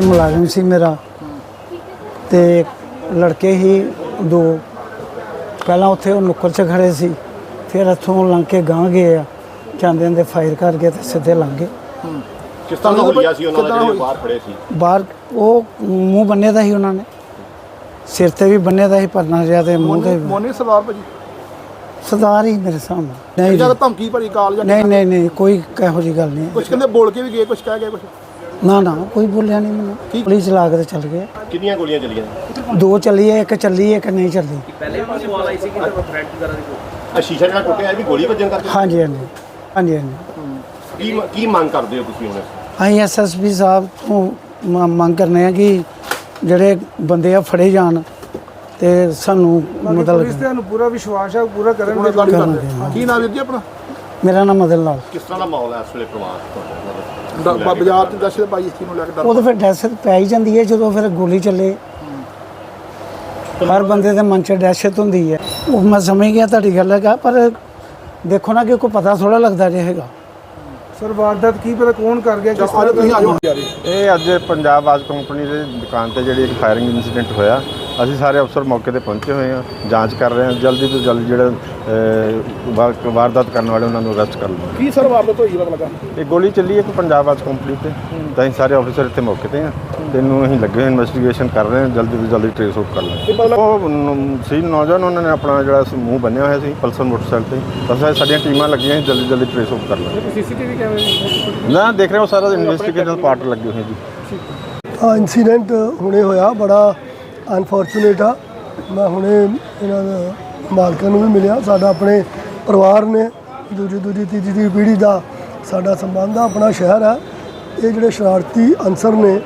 ਸੀ ਮੁਲਾਜ਼ਮ ਸੀ ਮੇਰਾ ਤੇ ਲੜਕੇ ਹੀ ਦੋ। ਪਹਿਲਾਂ ਉੱਥੇ ਉਹ ਨੁੱਕਰ 'ਚ ਖੜੇ ਸੀ ਫਿਰ ਇੱਥੋਂ ਲੰਘ ਕੇ ਗਾਂ ਗਏ ਆ। ਜਾਂਦੇ ਦੇ ਫਾਇਰ ਕਰ ਗਏ ਤੇ ਸਿੱਧੇ ਲੰਘ ਗਏ। ਕਿਸ ਤਰ੍ਹਾਂ ਦਾ ਹੋਈਆ ਸੀ ਉਹਨਾਂ ਦਾ ਜਿਹੜੇ ਬਾਹਰ ਖੜੇ ਸੀ? ਬਾਹਰ ਉਹ ਮੂੰਹ ਬੰਨੇ ਦਾ ਸੀ ਉਹਨਾਂ ਨੇ। ਸਿਰ ਤੇ ਵੀ ਬੰਨੇ ਦਾ ਸੀ ਪਰਨਾ ਜਿਹਾ ਤੇ ਮੂੰਹ ਤੇ ਵੀ। ਮੋਨੀ ਸਵਾਰ ਭਾਜੀ? ਸਰਦਾਰ ਹੀ ਮੇਰੇ ਸਾਹਮਣੇ। ਨਹੀਂ ਜ਼ਿਆਦਾ ਜੀ। ਧਮਕੀ ਭਰੀ ਕਾਲ ਜਾਂ ਨਹੀਂ ਨਹੀਂ ਨਹੀਂ ਕੋਈ ਇਹੋ ਜੀ ਗੱਲ ਨਹੀਂ ਕੁਝ ਕਹਿੰਦੇ ਬੋਲ ਕੇ ਵੀ ਗਏ ਕੁਝ ਕਹਿ ਗਏ ਕੁਝ ਨਾ ਨਾ ਕੋਈ ਬੋਲਿਆ ਨਹੀਂ ਮੈਨੂੰ। ਪੁਲਿਸ ਚਲਾ ਕੇ ਤੇ ਚੱਲ ਗਏ। ਕਿੰਨੀਆਂ ਗੋਲੀਆਂ ਚੱਲੀਆਂ? ਦੋ ਚੱਲੀ ਹੈ ਇੱਕ ਚੱਲੀ ਹੈ ਇੱਕ ਨਹੀਂ ਚੱਲੀ। ਪਹਿਲੇ ਵੀ ਸਵਾਲ ਆਈ ਸੀ ਕਿ ਥ੍ਰੈਟ ਵਗੈਰਾ ਦੀ ਕੋਈ? ਆ ਸ਼ੀਸ਼ਾ ਜਿਹੜਾ ਟੁੱਟਿਆ ਇਹ ਵੀ ਗੋਲੀ ਵੱਜਣ ਕਰਕੇ? ਹਾਂਜੀ ਹਾਂਜੀ। ਹਾਂਜੀ ਹਾਂਜੀ। ਕੀ ਕੀ ਮੰਗ ਕਰਦੇ ਹੋ ਤੁਸੀਂ ਹੁਣ? ਅਸੀਂ ਐਸਐਸਪੀ ਸਾਹਿਬ ਤੋਂ ਮ- ਮੰਗ ਕਰਨੇ ਆ ਕਿ ਜਿਹੜੇ ਬੰਦੇ ਆ ਫੜੇ ਜਾਣ ਤੇ ਸਾਨੂੰ ਮਤਲਬ ਤੁਹਾਨੂੰ ਪੂਰਾ ਵਿਸ਼ਵਾਸ ਹੈ ਉਹ ਪੂਰਾ ਕਰਨ ਉਹਨਾਂ ਗਾੜੀ ਕਰਨਾ ਕਰਦੇ ਚਾਹੀਦਾ। ਕੀ ਨਾਮ ਵੀਰ ਜੀ ਆਪਣਾ? ਮੇਰਾ ਨਾਮ ਮਦਨ ਲਾਲ। ਕਿਸ ਤਰ੍ਹਾਂ ਦਾ ਮਾਹੌਲ ਹੈ ਇਸ ਵੇਲੇ ਪ੍ਰਵਾਸ ਦ- ਬ- ਬਾਜ਼ਾਰ ਚ ਦਸ਼ਤ ਭਾਈ ਇਸ ਚੀਜ਼ ਨੂੰ ਲੈ ਕੇ ਡਰ ਉਹ ਫਿਰ ਦਹਿਸ਼ਤ ਪੈ ਹੀ ਜਾਂਦੀ ਹੈ, ਜਦੋਂ ਫਿਰ ਗੋਲੀ ਚੱਲੇ। ਹਰ ਬੰਦੇ ਦੇ ਮਨ 'ਚ ਦਹਿਸ਼ਤ ਹੁੰਦੀ ਹੈ। ਉਹ ਮੈਂ ਸਮਝ ਗਿਆ ਤੁਹਾਡੀ ਗੱਲ ਹੈਗਾ, ਪਰ ਦੇਖੋ ਨਾ ਕਿ ਕੋਈ ਪਤਾ ਥੋੜਾ ਲੱਗਦਾ ਰਹੇਗਾ ਸਰ ਵਾਰਦਾਤ ਕੀ ਪਤਾ ਕੌਣ ਕਰ ਗਿਆ ਕਿਸ ਤਰ੍ਹਾਂ ਤੁਸੀਂ ਆਜੋ ਇਹ ਅੱਜ ਪੰਜਾਬ ਆਜ ਕੰਪਨੀ ਦੇ ਦੁਕਾਨ ਤੇ ਜਿਹੜੀ ਇੱਕ ਫਾਇਰਿੰਗ ਇਨਸੀਡੈਂਟ ਹੋਇਆ ਅਸੀਂ ਸਾਰੇ ਅਫਸਰ ਮੌਕੇ ਤੇ ਪਹੁੰਚੇ ਹੋਏ ਹਾਂ ਜਾਂਚ ਕਰ ਰਹੇ ਹਾਂ ਜਲਦੀ ਤੋਂ ਜਲਦੀ ਜਿਹੜੇ ਅਹ, ਵਾਰ- ਵਾਰਦਾਤ ਕਰਨ ਵਾਲੇ ਉਹਨਾਂ ਨੂੰ ਅਰੈਸਟ ਕਰ ਲਵਾਂਗੇ। ਕੀ ਸਰ ਵਾਰਦਾਤ ਹੋਈ ਪਤਾ ਲੱਗਾ? ਇਹ ਗੋਲੀ ਚੱਲੀ ਇੱਕ ਪੰਜਾਬ ਆਜ ਕੰਪਨੀ ਤੇ। ਤਾਂ ਅਸੀਂ ਸਾਰੇ ਅਫਸਰ ਇੱਥੇ ਮੌਕੇ ਤੇ ਹਾਂ ਤੇ ਇਹਨੂੰ ਅਸੀਂ ਲੱਗੇ ਹੋਏ ਇਨਵੈਸਟੀਗੇਸ਼ਨ ਕਰ ਰਹੇ ਹਾਂ ਜਲਦੀ ਤੋਂ ਜਲਦੀ ਟ੍ਰੇਸ ਆਊਟ ਕਰ ਲਾਂਗੇ ਉਹ ਨ- ਸੀ ਨੌਜਵਾਨ ਉਹਨਾਂ ਨੇ ਆਪਣਾ ਜਿਹੜਾ ਸੀ ਮੂੰਹ ਬੰਨਿਆ ਹੋਇਆ ਸੀ ਪਲਸਰ ਮੋਟਰਸਾਈਕਲ ਤੇ। ਇਹ ਸਾਡੀਆਂ ਟੀਮਾਂ ਲੱਗੀਆਂ ਸੀ, ਜਲਦੀ ਜਲਦੀ ਟ੍ਰੇਸ ਆਊਟ ਕਰ ਲਾਂਗੇ ਸੀਸੀਟੀਵੀ ਕੈਮਰੇ ਨਾ? ਦੇਖ ਰਹੇ ਹੋ ਸਾਰਾ ਇਨਵੈਸਟੀਗੇਸ਼ਨ ਪਾਰਟ ਲੱਗੇ ਹੋਏ ਜੀ। ਆ ਇਨਸੀਡੈਂਟ ਹੁਣੇ ਹੋਇਆ ਬੜਾ ਅਨਫੋਰਚੂਨੇਟ ਆ। ਮੈਂ ਹੁਣੇ ਇਹਨਾਂ ਦਾ ਮਾਲਕਾਂ ਨੂੰ ਵੀ ਮਿਲਿਆ। ਸਾਡਾ ਆਪਣੇ ਪਰਿਵਾਰ ਨੇ ਦੂਜੀ ਦੂਜੀ ਤੀਜੀ ਦੀ ਪੀੜ੍ਹੀ ਦਾ ਸਾਡਾ ਸੰਬੰਧ ਆ ਆਪਣਾ ਸ਼ਹਿਰ ਹੈ ਇਹ ਜਿਹੜੇ ਸ਼ਰਾਰਤੀ ਅਨਸਰ ਨੇ,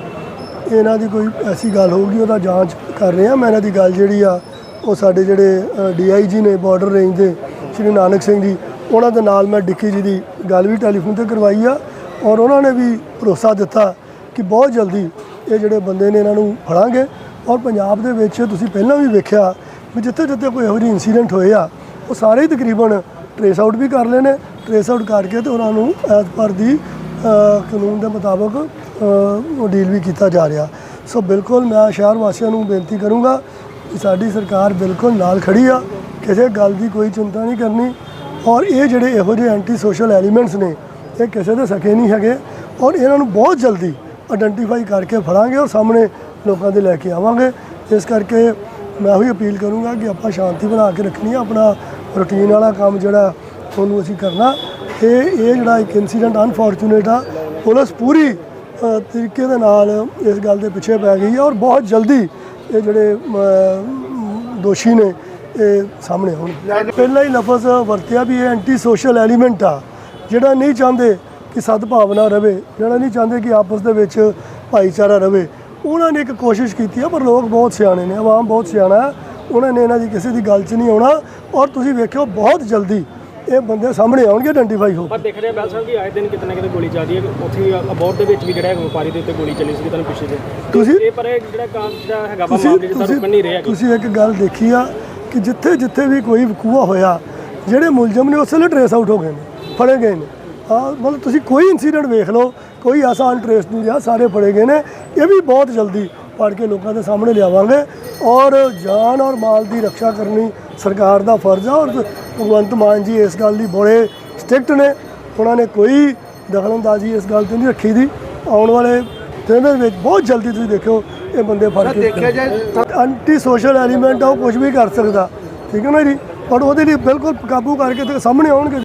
ਇਹਨਾਂ ਦੀ ਕੋਈ ਐਸੀ ਗੱਲ ਹੋਊਗੀ, ਉਹਦਾ ਜਾਂਚ ਕਰ ਰਹੇ ਆ ਮੈਂ ਇਹਨਾਂ ਦੀ ਗੱਲ ਜਿਹੜੀ ਆ, ਉਹ ਸਾਡੇ ਜਿਹੜੇ ਡੀਆਈਜੀ ਨੇ ਬਾਰਡਰ ਰੇਂਜ ਦੇ, ਸ਼੍ਰੀ ਨਾਨਕ ਸਿੰਘ ਜੀ, ਉਹਨਾਂ ਦੇ ਨਾਲ ਮੈਂ ਡਿੱਕੀ ਜੀ ਦੀ ਗੱਲ ਵੀ ਟੈਲੀਫੋਨ ਤੇ ਕਰਵਾਈ ਆ ਔਰ ਉਹਨਾਂ ਨੇ ਵੀ ਭਰੋਸਾ ਦਿੱਤਾ ਕਿ ਬਹੁਤ ਜਲਦੀ ਇਹ ਜਿਹੜੇ ਬੰਦੇ ਨੇ ਇਹਨਾਂ ਨੂੰ ਫੜਾਂਗੇ ਔਰ ਪੰਜਾਬ ਦੇ ਵਿੱਚ ਤੁਸੀਂ ਪਹਿਲਾਂ ਵੀ ਵੇਖਿਆ ਵੀ ਜਿੱਥੇ ਜਿੱਥੇ ਕੋਈ ਇਹੋ ਜਿਹੇ ਇਨਸੀਡੈਂਟ ਹੋਏ ਆ, ਉਹ ਸਾਰੇ ਤਕਰੀਬਨ ਟਰੇਸ ਆਊਟ ਵੀ ਕਰ ਲਏ ਨੇ ਟਰੇਸ ਆਊਟ ਕਰਕੇ ਤੇ ਉਹਨਾਂ ਨੂੰ ਐਜ਼ ਪਰ ਦੀ ਕਾਨੂੰਨ ਦੇ ਮੁਤਾਬਕ ਉਹ ਡੀਲ ਵੀ ਕੀਤਾ ਜਾ ਰਿਹਾ। ਸੋ ਬਿਲਕੁਲ ਮੈਂ ਸ਼ਹਿਰ ਵਾਸੀਆਂ ਨੂੰ ਬੇਨਤੀ ਕਰੂੰਗਾ ਕਿ ਸਾਡੀ ਸਰਕਾਰ ਬਿਲਕੁਲ ਨਾਲ ਖੜੀ ਆ, ਕਿਸੇ ਗੱਲ ਦੀ ਕੋਈ ਚਿੰਤਾ ਨਹੀਂ ਕਰਨੀ। ਔਰ ਇਹ ਜਿਹੜੇ ਇਹੋ ਜਿਹੇ ਐਂਟੀ ਸੋਸ਼ਲ ਐਲੀਮੈਂਟਸ ਨੇ, ਇਹ ਕਿਸੇ ਦੇ ਸਕੇ ਨਹੀਂ ਹੈਗੇ। ਔਰ ਇਹਨਾਂ ਨੂੰ ਬਹੁਤ ਜਲਦੀ ਆਇਡੈਂਟੀਫਾਈ ਕਰਕੇ ਫੜਾਂਗੇ ਔਰ ਸਾਹਮਣੇ ਲੋਕਾਂ ਦੇ ਲੈ ਕੇ ਆਵਾਂਗੇ। ਇਸ ਕਰਕੇ ਮੈਂ ਉਹੀ ਅਪੀਲ ਕਰੂੰਗਾ ਕਿ ਆਪਾਂ ਸ਼ਾਂਤੀ ਬਣਾ ਕੇ ਰੱਖਣੀ ਆ, ਆਪਣਾ ਰੂਟੀਨ ਵਾਲਾ ਕੰਮ ਜਿਹੜਾ ਉਹਨੂੰ ਅਸੀਂ ਕਰਨਾ। ਇਹ ਇਹ ਜਿਹੜਾ ਇੱਕ ਇਨਸੀਡੈਂਟ ਅਨਫੋਰਚੂਨੇਟ ਆ, ਪੁਲਿਸ ਪੂਰੀ ਤਰੀਕੇ ਦੇ ਨਾਲ ਇਸ ਗੱਲ ਦੇ ਪਿੱਛੇ ਪੈ ਗਈ ਹੈ ਔਰ ਬਹੁਤ ਜਲਦੀ ਇਹ ਜਿਹੜੇ ਦੋਸ਼ੀ ਨੇ ਇਹ ਸਾਹਮਣੇ ਆਉਣਗੇ ਪਹਿਲਾਂ ਹੀ ਲਫ਼ਜ਼ ਵਰਤਿਆ ਵੀ ਇਹ ਐਂਟੀ ਸੋਸ਼ਲ ਐਲੀਮੈਂਟ ਆ, ਜਿਹੜਾ ਨਹੀਂ ਚਾਹੁੰਦੇ ਕਿ ਸਦਭਾਵਨਾ ਰਵੇ, ਜਿਹੜਾ ਨਹੀਂ ਚਾਹੁੰਦੇ ਕਿ ਆਪਸ ਦੇ ਵਿੱਚ ਭਾਈਚਾਰਾ ਰਵੇ। ਉਹਨਾਂ ਨੇ ਇੱਕ ਕੋਸ਼ਿਸ਼ ਕੀਤੀ ਆ, ਪਰ ਲੋਕ ਬਹੁਤ ਸਿਆਣੇ ਨੇ, ਆਵਾਮ ਬਹੁਤ ਸਿਆਣਾ ਹੈ। ਉਹਨਾਂ ਨੇ ਇਹਨਾਂ ਦੀ ਕਿਸੇ ਦੀ ਗੱਲ 'ਚ ਨਹੀਂ ਆਉਣਾ ਔਰ ਤੁਸੀਂ ਵੇਖਿਓ ਬਹੁਤ ਜਲਦੀ ਇਹ ਬੰਦੇ ਸਾਹਮਣੇ ਆਉਣਗੇ ਆਇਡੈਂਟੀਫਾਈ ਹੋ। ਪਰ ਦੇਖ ਰਹੇ ਬੈਲ ਸਾਹਿਬ ਕਿ ਆਏ ਦਿਨ ਕਿਤੇ ਨਾ ਕਿਤੇ ਗੋਲੀ ਚੱਲਦੀ ਹੈ। ਉੱਥੇ ਵੀ ਅਬੋਰ ਦੇ ਵਿੱਚ ਵੀ ਜਿਹੜਾ ਹੈ ਵਪਾਰੀ ਦੇ ਉੱਤੇ ਗੋਲੀ ਚੱਲੀ ਸੀ ਤੁਹਾਨੂੰ ਪਿੱਛੇ ਜੇ ਤੁਸੀਂ- ਇਹ ਪਰ ਇਹ ਜਿਹੜਾ ਕੰਮ ਜਿਹੜਾ ਹੈਗਾ ਵਾ ਤੁਸੀਂ ਮਾਮਲੇ ਜਿੱਦਾਂ ਰੁਕਣ ਨਹੀਂ ਰਿਹਾ ਤੁਸੀਂ ਤੁਸੀਂ ਇੱਕ ਗੱਲ ਦੇਖੀ ਆ ਕਿ ਜਿੱਥੇ ਜਿੱਥੇ ਵੀ ਕੋਈ ਵਕੂਆ ਹੋਇਆ ਜਿਹੜੇ ਮੁਲਜ਼ਮ ਨੇ ਉਸੇ ਵੇਲੇ ਟਰੇਸ ਆਊਟ ਹੋ ਗਏ ਨੇ ਫੜੇ ਗਏ ਨੇ। ਆ ਮਤਲਬ ਤੁਸੀਂ ਕੋਈ ਇਨਸੀਡੈਂਟ ਵੇਖ ਲਓ ਕੋਈ ਐਸਾ ਅਨਟ੍ਰੇਸ ਨਹੀਂ ਰਿਹਾ ਸਾਰੇ ਫੜੇ ਗਏ ਨੇ ਇਹ ਵੀ ਬਹੁਤ ਜਲਦੀ ਫੜ ਕੇ ਲੋਕਾਂ ਦੇ ਸਾਹਮਣੇ ਲਿਆਵਾਂਗੇ। ਔਰ ਜਾਨ ਔਰ ਮਾਲ ਦੀ ਰੱਖਿਆ ਕਰਨੀ ਸਰਕਾਰ ਦਾ ਫਰਜ਼ ਆ। ਔਰ ਭਗਵੰਤ ਮਾਨ ਜੀ ਇਸ ਗੱਲ ਦੀ ਬੜੇ ਸਟ੍ਰਿਕਟ ਨੇ। ਉਹਨਾਂ ਨੇ ਕੋਈ ਦਖਲਅੰਦਾਜ਼ੀ ਇਸ ਗੱਲ ਤੇ ਨਹੀਂ ਰੱਖੀ ਦੀ। ਆਉਣ ਵਾਲੇ ਦਿਨ ਦੇ ਵਿੱਚ ਬਹੁਤ ਜਲਦੀ ਤੁਸੀਂ ਦੇਖਿਓ ਇਹ ਬੰਦੇ ਫੜ ਕੇ ਦੇਖਿਆ ਜਾਏ ਐਂਟੀ ਸੋਸ਼ਲ ਐਲੀਮੈਂਟ ਆ ਉਹ ਕੁਝ ਵੀ ਕਰ ਸਕਦਾ। ਠੀਕ ਹੈ ਨਾ ਜੀ? ਪਰ ਉਹਦੇ ਲਈ ਬਿਲਕੁਲ ਕਾਬੂ ਕਰਕੇ ਤੇ ਸਾਹਮਣੇ ਆਉਣਗੇ।